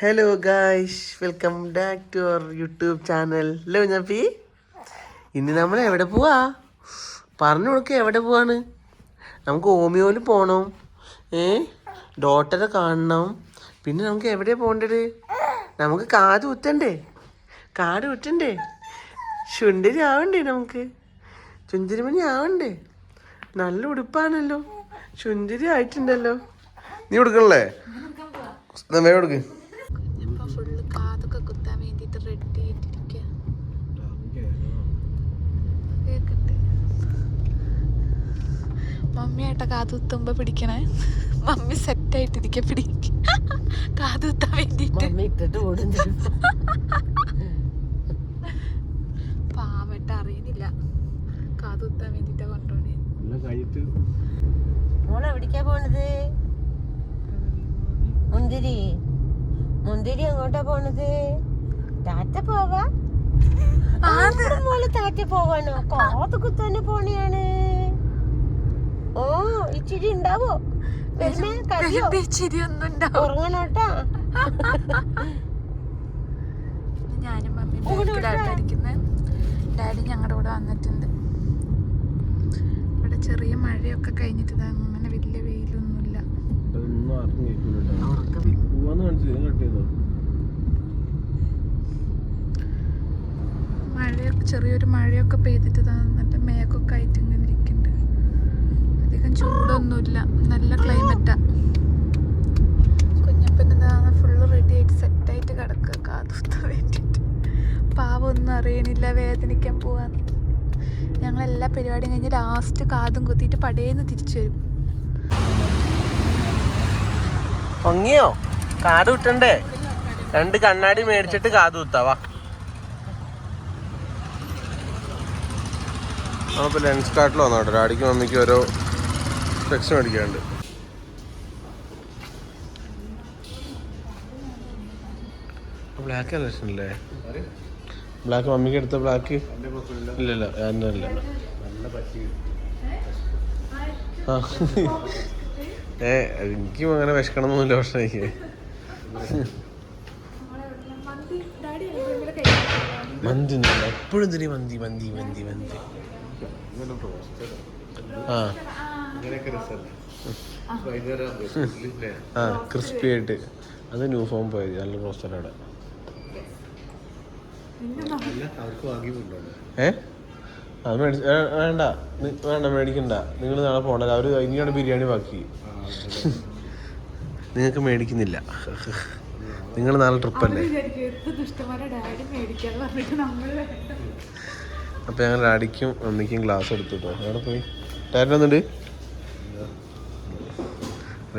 Hello guys welcome back to our YouTube channel hello ഞപ്പി ഇന്ന് നമ്മൾ എവിടെ പോവാ? പറഞ്ഞു കൊടുക്ക എവിടെ പോവാണ്? നമുക്ക് ഓമിയോയിൽ പോകണം ഏ? ഡോട്ടറെ കാണണം. പിന്നെ നമുക്ക് എവിടെ പോകേണ്ടത്? നമുക്ക് കാത് കുത്തണ്ടേ കാട് കുത്തണ്ടേ ചുണ്ടരി ആവണ്ടേ നമുക്ക്? ചുന്തിരിമണി ആവണ്ടേ? നല്ല ഉടുപ്പാണല്ലോ. ചുന്തിരി ആയിട്ടുണ്ടല്ലോ. നീ കൊടുക്കണല്ലേ വേഗം കൊടുക്ക് മമ്മിയായിട്ട കാതുത്തുമ്പോ കുത്തുമ്പോ പിടിക്കണേ. മമ്മി സെറ്റ് ആയിട്ടിരിക്ക പിടിക്ക. കാതുത്താൻ വേണ്ടിട്ട്. പാവട്ട അറിയുന്നില്ല കാതുത്താൻ വേണ്ടിട്ടാ കൊണ്ടുപോണേ മോളെ എവിടേക്കാ പോണത്? മുന്തിരി. മുന്തിരി എങ്ങോട്ടാ പോണത്? ടാറ്റ പോവാ? മോൾ താറ്റ പോവാണോ കാത്തു കുത്താന് പോണിയാണ്. ഓ ഇച്ചിരി ഉണ്ടാവോ? ഉറങ്ങണോട്ടാ? ഞാനും മമ്മിയും ഡാഡി ഞങ്ങളുടെ കൂടെ വന്നിട്ടുണ്ട്. ഇവിടെ ചെറിയ മഴയൊക്കെ കഴിഞ്ഞിട്ട് അങ്ങനെ വലിയ വെയിലൊന്നുമില്ല. മഴയൊക്കെ ചെറിയൊരു മഴയൊക്കെ പെയ്തിട്ട് തന്നിട്ട് മേക്കൊക്കെ ആയിട്ടുണ്ട് ആയിട്ട് ഇങ്ങനെ ഇരിക്കുന്നുണ്ട് അധികം ചൂടൊന്നുമില്ല. നല്ല ക്ലൈമറ്റാ കുഞ്ഞപ്പനെന്താണ് ഫുള്ള് റെഡി ആയിട്ട് സെറ്റായിട്ട് കിടക്കുക. കാതുത്താൻ വേണ്ടിയിട്ട് പാവമൊന്നും അറിയണില്ല വേദനിക്കാൻ പോവാന്ന്. ഞങ്ങൾ എല്ലാ പരിപാടിയും കഴിഞ്ഞ് ലാസ്റ്റ് കാതും കുത്തിയിട്ട് പടേന്ന് തിരിച്ചു വരും. പൊങ്ങിയോ? കാട് കുത്തണ്ടേ രണ്ട് കണ്ണാടി മേടിച്ചിട്ട് കാത് കുത്താവാ ലെൻസ് കാർട്ടിൽ വന്നോട്ടെ ഡാഡിക്കും മമ്മിക്കും ഓരോ സ്പെക്സ് മേടിക്കാണ്ട് ബ്ലാക്ക് അല്ലേ ബ്ലാക്ക് മമ്മിക്ക് എടുത്ത ബ്ലാക്ക് ഇല്ലല്ല എന്നല്ല ഏ എനിക്കും അങ്ങനെ വിശക്കണമെന്നൊന്നുമില്ല പക്ഷേ എനിക്ക്. മന്തി എപ്പോഴും തന്നെ മന്തി മന്തി മന്തി മന്തി ആ. ക്രിസ്പി ആയിട്ട്. അത് ന്യൂ ഫോം പോയത്. നല്ല റോസ്റ്റർ അവിടെ ഏ? അത് മേടിച്ച വേണ്ട. നി- വേണ്ട മേടിക്കണ്ട. നിങ്ങൾ നാളെ പോകണ്ട അവർ ഇനിയാണ് ബിരിയാണി ബാക്കി. നിങ്ങൾക്ക് മേടിക്കുന്നില്ല. നിങ്ങൾ നാളെ ട്രിപ്പല്ലേ? ഡാഡി മേടിക്കാന്ന് പറഞ്ഞിട്ട് നമ്മൾ അപ്പോൾ ഞങ്ങൾ ഡാഡിക്കും അമ്മയ്ക്കും ഗ്ലാസ് എടുത്തു കേട്ടോ എവിടെ പോയി? ഡാഡി വന്നിട്ട്?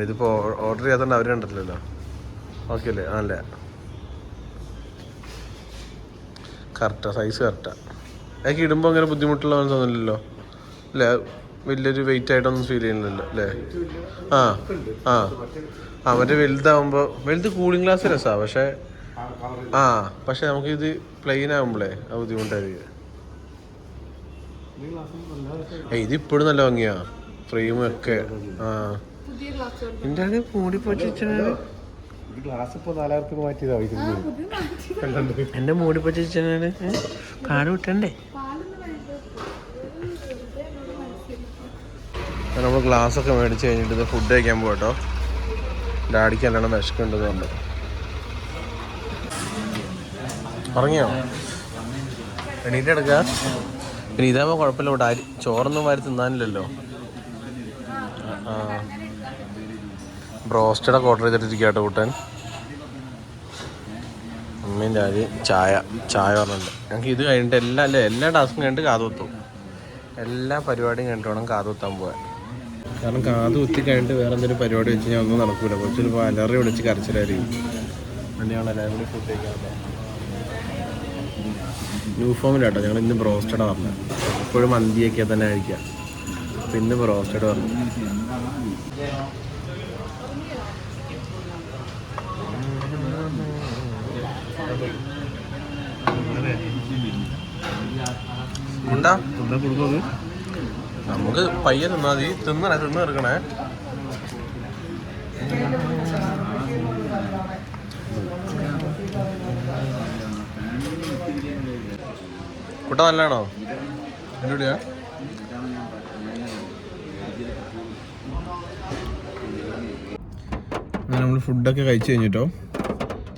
ഇതിപ്പോൾ ഓർഡർ ചെയ്യാത്തതുകൊണ്ട് അവർ കണ്ടിട്ടില്ലല്ലോ. ഓക്കെ അല്ലേ? ആണല്ലേ കറക്റ്റാ സൈസ് കറക്റ്റാ അതൊക്കെ ഇടുമ്പോൾ അങ്ങനെ ബുദ്ധിമുട്ടുള്ള തോന്നില്ലല്ലോ അല്ലേ? വലിയൊരു വെയിറ്റ് ആയിട്ടൊന്നും ഫീൽ ചെയ്യുന്നില്ലല്ലോ അല്ലേ? ആ ആ. ആ മറ്റേ വലുതാവുമ്പോൾ വലുത് കൂളിംഗ് ഗ്ലാസ് രസമാണ് പക്ഷേ ആ പക്ഷെ നമുക്കിത് പ്ലെയിൻ ആകുമ്പോഴേ ആ ബുദ്ധിമുട്ടായിരിക്കും. ഏയ് ഇത് ഇപ്പോഴും നല്ല ഭംഗിയാ. ഫ്രെയിമും ഒക്കെ. ആ. പുതിയ ഗ്ലാസ് എന്താണ് മൂടി എന്റെ മൂടി പൊച്ചിച്ചാണ് കാട് വിട്ടണ്ടേ നമ്മൾ ഗ്ലാസ് ഒക്കെ മേടിച്ച് കഴിഞ്ഞിട്ട് ഫുഡ് കഴിക്കാൻ പോകട്ടോ ഡാഡിക്ക് നല്ലോണം വിശക്കുണ്ടെന്ന് പറഞ്ഞു. ഉറങ്ങിയോ? എണീറ്റ് എടുക്ക പിന്നെ ഇതാകുമ്പോൾ കുഴപ്പമില്ല. ഇവിടെ അരി ചോറൊന്നും വാരി തിന്നാനില്ലല്ലോ. ആ ബ്രോസ്റ്റഡൊക്കെ ഓർഡർ ചെയ്തിട്ടിരിക്കുക കേട്ടോ കൂട്ടൻ. അമ്മേന്റെ അരി ചായ ചായ പറഞ്ഞിട്ടുണ്ട്. ഞങ്ങൾക്ക് ഇത് കഴിഞ്ഞിട്ട് എല്ലാ അല്ലേ എല്ലാ ടാസ്കും കഴിഞ്ഞിട്ട് കാത് കുത്തും. എല്ലാ പരിപാടിയും കഴിഞ്ഞിട്ട് വേണം കാത് കുത്താൻ പോകാൻ കാരണം കാത് കുത്തി കഴിഞ്ഞിട്ട് വേറെ എന്തെങ്കിലും പരിപാടി വെച്ച് ഞാൻ ഒന്നും നടക്കൂല. കുറച്ചൊരു അലറി വിളിച്ച് കരച്ചിലായിരിക്കും. അല്ലെങ്കിൽ എല്ലാവരും കൂടി ഫുഡ് കഴിക്കാൻ ന്യൂ ഫോമിലാട്ടോ ഞങ്ങൾ ഇന്ന് ബ്രോസ്റ്റഡ് പറഞ്ഞത് എപ്പോഴും മന്തിയൊക്കെ തന്നെ കഴിക്കാം അപ്പം ഇന്ന് ബ്രോസ്റ്റഡ് പറഞ്ഞു ഉണ്ടാ? നമുക്ക് പയ്യെ തിന്നാ തിന്നണേ തിന്ന് കുട്ട നല്ലതാണോ? അങ്ങനെ നമ്മൾ ഫുഡൊക്കെ കഴിച്ചു കഴിഞ്ഞിട്ടോ?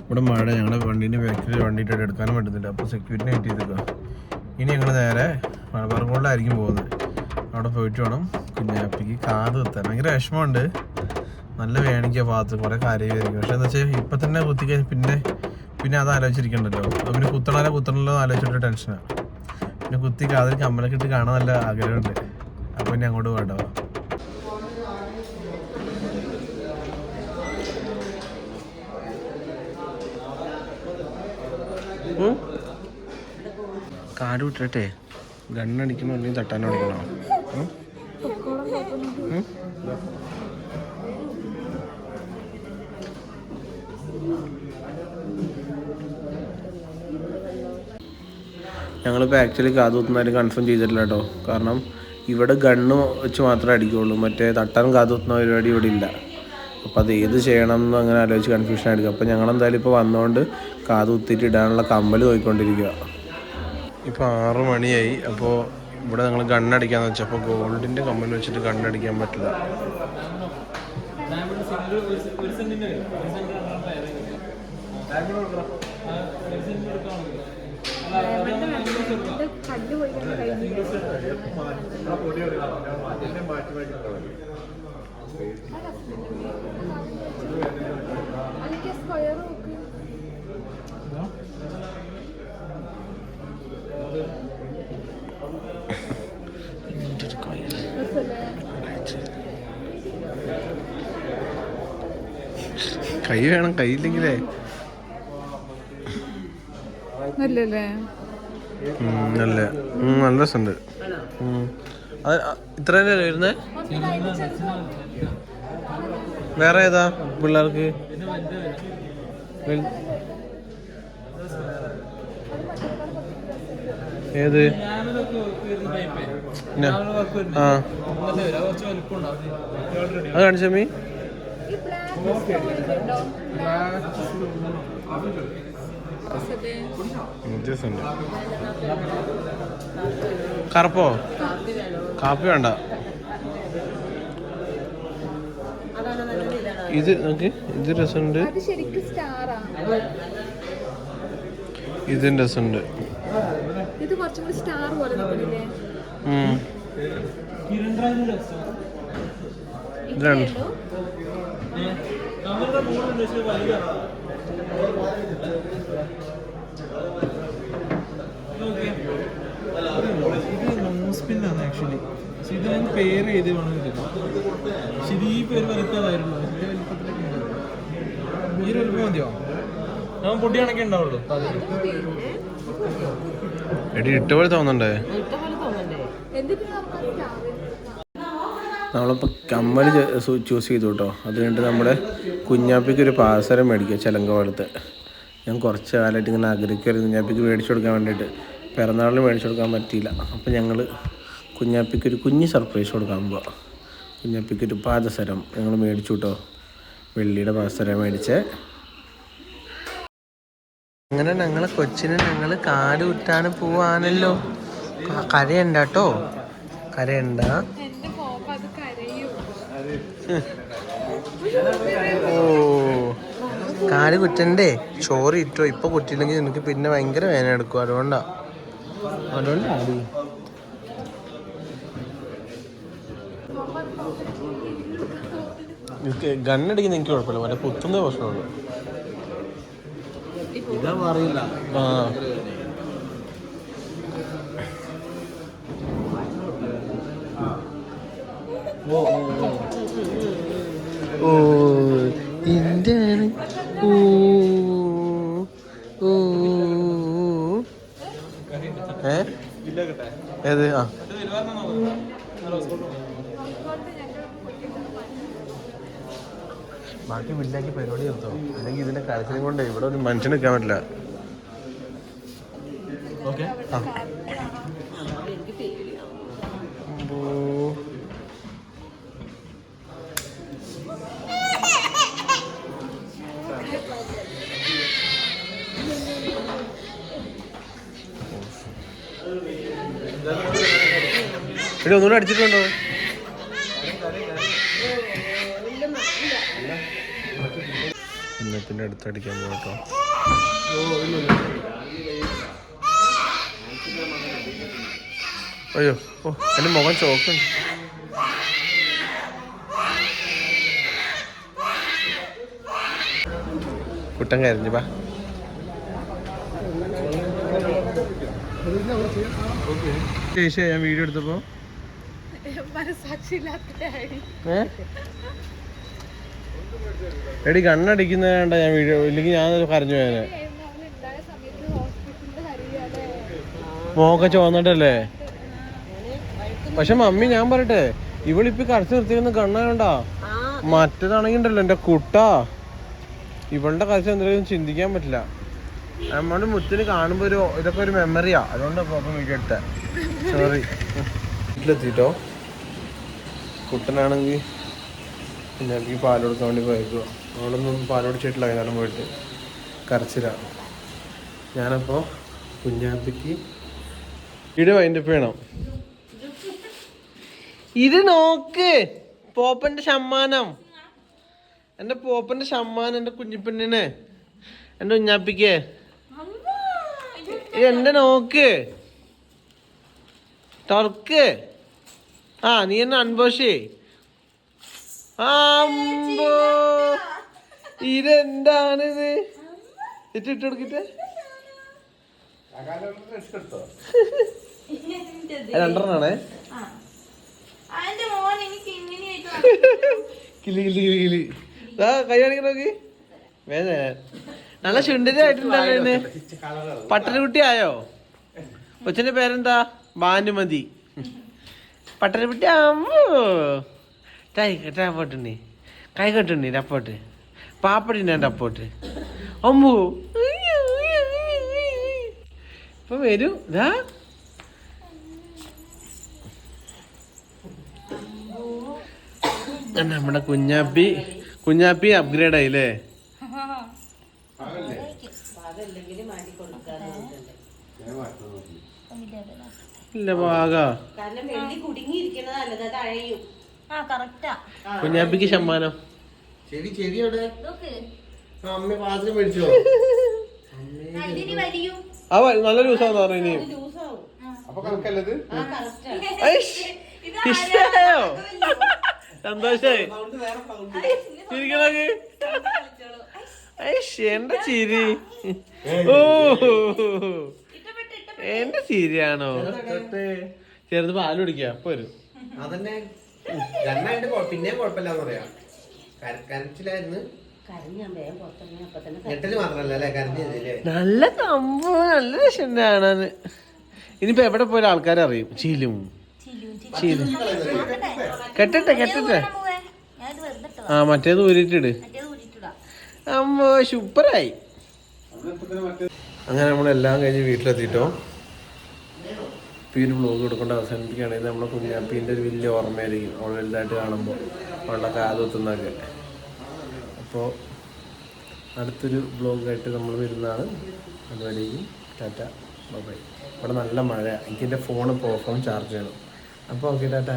ഇവിടെ മഴ ഞങ്ങളുടെ വണ്ടീന്റെ ബാക്കിൽ വണ്ടിയിട്ട് എടുക്കാനും പറ്റുന്നില്ല അപ്പോൾ സെക്യൂരിറ്റി ആയിട്ട് ചെയ്തിട്ടോ ഇനി ഞങ്ങൾ നേരെ മലബാർകോളിലായിരിക്കും പോകുന്നത്. അവിടെ പോയിട്ട് വേണം കുഞ്ഞാപ്പിക്ക് കാത് എത്താൻ ഭയങ്കര വിഷമമുണ്ട്. നല്ല വേണിക്കുക ഭാഗത്ത് കുറേ കാര്യമായിരിക്കും. പക്ഷേ എന്താ വെച്ചാൽ ഇപ്പം തന്നെ കുത്തിക്കഴിഞ്ഞാൽ പിന്നെ പിന്നെ അത് ആലോചിച്ചിരിക്കണ്ടല്ലോ. അപ്പം പിന്നെ കുത്തണല്ലോ കുത്തണല്ലോ ആലോചിച്ചിട്ട് ടെൻഷനാണ് പിന്നെ കുത്തി കാതിൽ കമ്മലൊക്കെ ഇട്ട് കാണാൻ നല്ല ആഗ്രഹമുണ്ട്. അപ്പോൾ ഇനി അങ്ങോട്ട് പോകട്ടോ. കാട് വിട്ടിട്ടെ. ഗണ്ണടിക്കണോ അല്ലെങ്കിൽ തട്ടാനോ അടിക്കണോ ഞങ്ങളിപ്പോൾ ആക്ച്വലി കാതുകുത്തുന്നവർ കൺഫേം ചെയ്തിട്ടില്ല കേട്ടോ. കാരണം ഇവിടെ ഗണ്ണ് വെച്ച് മാത്രമേ അടിക്കുകയുള്ളൂ മറ്റേ തട്ടാൻ കാതുകുത്തുന്ന പരിപാടി ഇവിടെ ഇല്ല. അപ്പോൾ അത് ഏത് ചെയ്യണം എന്ന് അങ്ങനെ ആലോചിച്ച് കൺഫ്യൂഷൻ ആയിരിക്കും. അപ്പോൾ ഞങ്ങൾ എന്തായാലും ഇപ്പോൾ വന്നുകൊണ്ട് കാത് കുത്തിയിട്ട് ഇടാനുള്ള കമ്മൽ നോക്കിക്കൊണ്ടിരിക്കുക ഇപ്പോൾ ആറ് മണിയായി. അപ്പോൾ ഇവിടെ ഞങ്ങൾ ഗണ്ണടിക്കാന്ന് വെച്ചാൽ അപ്പോൾ ഗോൾഡിന്റെ കമ്മൽ വെച്ചിട്ട് ഗണ്ണടിക്കാൻ പറ്റില്ല. കൈ വേണം കൈയില്ലെങ്കിലേ. നല്ലല്ലേ? ഉം, നല്ല നല്ല രസമുണ്ട്. ഇത്ര തന്നെയല്ലേ വരുന്നത് വേറെ ഏതാ പിള്ളേർക്ക്? ഏത്. ആ. അത് കാണിച്ചമ്മി വ്യത്യാസമുണ്ട് കറുപ്പോ? കാപ്പി വേണ്ട. ഇത് നോക്ക് ഇത് രസമുണ്ട്. ഇതും രസമുണ്ട്. ഇത് കുറച്ചും കൂടി സ്റ്റാർ പോലെ നിൽക്കുന്നില്ലേ? നോസ്പിന്നാണ് ആക്ച്വലി പക്ഷെ ഇത് ഞാൻ പേര് ചെയ്ത് വേണം പക്ഷെ ഇത് ഈ പേര് വലുപ്പമായിരുന്നു ഇതിന്റെ വലിപ്പത്തിലേക്ക്. ഈ ഒരു വലിപ്പം മതിയോ? ഞാൻ പൊടി കണക്കേ ഉണ്ടാവുള്ളൂ. എടി ഇട്ട പോലെ തോന്നണ്ടേ? ഇട്ട പോലെ തോന്നണ്ടേ? എന്തിനാ നമ്മളിപ്പോൾ കമ്മൽ ചൂസ് ചെയ്തു കേട്ടോ അത് കഴിഞ്ഞിട്ട് നമ്മുടെ കുഞ്ഞാപ്പിക്ക് ഒരു പാസരം മേടിക്കുക ചിലങ്ക ഞാൻ കുറച്ച് കാലമായിട്ട് ഇങ്ങനെ ആഗ്രഹിക്കുമായിരുന്നു കുഞ്ഞാപ്പിക്ക് മേടിച്ചു കൊടുക്കാൻ വേണ്ടിയിട്ട്. പിറന്നാളിന് മേടിച്ചു കൊടുക്കാൻ പറ്റിയില്ല. അപ്പോൾ ഞങ്ങൾ കുഞ്ഞാപ്പിക്ക് ഒരു കുഞ്ഞ് സർപ്രൈസ് കൊടുക്കാൻ പോവാം. കുഞ്ഞാപ്പിക്ക് ഒരു പാദസരം ഞങ്ങൾ മേടിച്ചു കേട്ടോ വെള്ളിയുടെ പാദസരം മേടിച്ച്. അങ്ങനെ ഞങ്ങൾ കൊച്ചിന് ഞങ്ങൾ കാട് കുറ്റാണ് പോവാണല്ലോ. കരയണ്ട കേട്ടോ കരയണ്ട. ഓ. കാൽ കുറ്റണ്ടേ? ചോറ് ഇട്ടോ? ഇപ്പൊ കുറ്റിയില്ലെങ്കിൽ നിനക്ക് പിന്നെ ഭയങ്കര വേദന എടുക്കും. അതുകൊണ്ടാ. അതുകൊണ്ടാ ഗണ്ണടിക്കുന്ന എനിക്ക് കുഴപ്പമില്ല. മറ്റേ കുത്തുന്ന പ്രശ്നമുള്ളൂ ആ. ഓ. എന്താണ് ഓ ഓ ഏ? ഏത്? ആ. ബാക്കി വില്ലാക്കി പരിപാടി നിർത്തോ അല്ലെങ്കിൽ ഇതിന്റെ കരച്ചിലും കൊണ്ട് ഇവിടെ ഒരു മനുഷ്യന് നിൽക്കാൻ പറ്റില്ല. എടി ഒന്നുകൂടെ അടിച്ചിട്ടുണ്ടോ? ഇന്നത്തിന്റെ അടുത്ത് അടിക്കാൻ പോകട്ടോ അയ്യോ ഓ എന്റെ മുഖം ചോക്കുണ്ട് കുട്ടൻ കരഞ്ഞു പാ ശേഷം ഞാൻ വീഡിയോ എടുത്തപ്പോ മനസാക്ഷിയില്ലാത്തതായി ഏ? എടി കണ്ണടിക്കുന്ന വേണ്ട ഞാൻ വീഡിയോ ഇല്ലെങ്കിൽ ഞാൻ കരഞ്ഞു പോയനെ. മോക്കെ ചോന്നിട്ടല്ലേ പക്ഷെ മമ്മി ഞാൻ പറയട്ടെ ഇവളിപ്പി കരച്ചു നിർത്തിയിരുന്ന കണ്ണായോണ്ടാ മറ്റേതാണെങ്കിൽ ഉണ്ടല്ലോ എന്റെ കുട്ടാ. ഇവളുടെ കരച്ചു എന്തെങ്കിലും ചിന്തിക്കാൻ പറ്റില്ല. നമ്മുടെ മുത്തിന് കാണുമ്പോ ഒരു ഇതൊക്കെ ഒരു മെമ്മറിയാ അതുകൊണ്ടാ എടുത്തേ സോറി വീട്ടിലെത്തിട്ടോ? കുട്ടനാണെങ്കിൽ പിന്നെ എനിക്ക് പാൽ കൊടുക്കാൻ വേണ്ടി പോയേക്കുക അവളൊന്നും പാൽ കുടിച്ചിട്ടില്ല വൈകുന്നേരം പോയിട്ട്. കരച്ചിലാണ് ഞാനപ്പോൾ കുഞ്ഞാപ്പിക്ക് ഇട് വൈൻഡപ്പ് വേണം. ഇത് നോക്ക്. പോപ്പന്റെ സമ്മാനം എന്റെ പോപ്പന്റെ സമ്മാനം എന്റെ കുഞ്ഞിപ്പെണ്ണിന്. എന്റെ കുഞ്ഞാപ്പിക്ക്. എന്റെ നോക്ക്. തുറക്ക്. ആ നീ എന്നെ അൺബോഷേ അമ്പോ ഇതെന്താണിത്? ഇട്ട് ഇട്ട് കൊടുക്കിട്ട്. രണ്ടെണ്ണാണേ. കിളി കിളി കിളി കിളി. ദാ കൈ കാണിക്കണ നോക്കി. വേദന. നല്ല ചുണ്ടരായിട്ടുണ്ടല്ലോ ഇന്ന് പട്ടണക്കുട്ടി ആയോ? കൊച്ചിന്റെ പേരെന്താ? ഭാനുമതി. അമ്മോ. കൈ കെട്ടാ പോട്ടുണ്ണി കൈ കെട്ടുണ്ണി പാപ്പടി ഞാൻ അപ്പോട്ട് അമ്മോ. ഇപ്പൊ വരൂ. ഇതാ നമ്മുടെ കുഞ്ഞാപ്പി. കുഞ്ഞാപ്പി അപ്ഗ്രേഡ് ആയില്ലേ? ഇല്ല പാക കാരണം വെള്ളി കുടുങ്ങിയിരിക്കണതല്ല അത് അഴയും. ആ കറക്റ്റാ കുഞ്ഞാപ്പിക്ക് ശമ്മാനം. ചെടി ചെടി അവിടെ അമ്മ പാചകം മേടിച്ചോ. ഇതിന് വലിയും. ആ വ- നല്ല ജ്യൂസാന്ന് പറഞ്ഞു ലൂസാവും. അപ്പൊ കണക്കല്ലത്? ആ കറക്റ്റാ ഐഷ്, ഇഷ്ടായോ സന്തോഷായി. ചിരിക്കണക്ക് ഐഷ് എന്റെ ചിരി. ഓ. എന്റെ ശരിയാണോ ചെറുത് പാൽ കുടിക്കുക അപ്പൊ വരും. അതന്നെ. രണ്ടായിട്ട് പിന്നെയും കുഴപ്പമില്ലാന്ന് പറയാം. കര- കരച്ചിലായിരുന്നു. കരഞ്ഞാൻ വേഗം പുറത്തിറങ്ങി അപ്പൊ തന്നെ ഞെട്ടൽ മാത്രല്ല അല്ലേ? കരഞ്ഞല്ലേ നല്ല സംഭവം നല്ല രസം കാണാന്. ഇനിയിപ്പോ എവിടെ പോയാലും ആൾക്കാരെ അറിയും. ചീലും. ചീലും കെട്ടട്ടെ കെട്ടട്ടെ. ആ മറ്റേത് ഊരിട്ടിട്. അമ്മ സൂപ്പറായി. അങ്ങനെ നമ്മളെല്ലാം കഴിഞ്ഞ് വീട്ടിലെത്തിയിട്ടോ ഇപ്പം ബ്ലോഗ് കൊടുക്കേണ്ട അവസാനിപ്പിക്കുകയാണെങ്കിൽ നമ്മുടെ കുഞ്ഞാപ്പീന്റെ ഒരു വലിയ ഓർമ്മയായിരിക്കും. അവൾ വലുതായിട്ട് കാണുമ്പോൾ അവളുടെ കാതുത്തുന്നൊക്കെ അപ്പോൾ അടുത്തൊരു ബ്ലോഗായിട്ട് നമ്മൾ വരുന്നതാണ്. അതുവരേക്കും ടാറ്റ. ബൈ ഇവിടെ നല്ല മഴ എനിക്ക് എന്റെ ഫോൺ ഇപ്പോൾ ചാർജ് ചെയ്യണം. അപ്പോൾ ഓക്കെ ടാറ്റ.